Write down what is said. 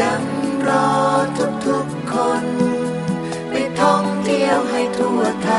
ยังรอทุกๆคน ไปท่องเที่ยวให้ทั่วไทย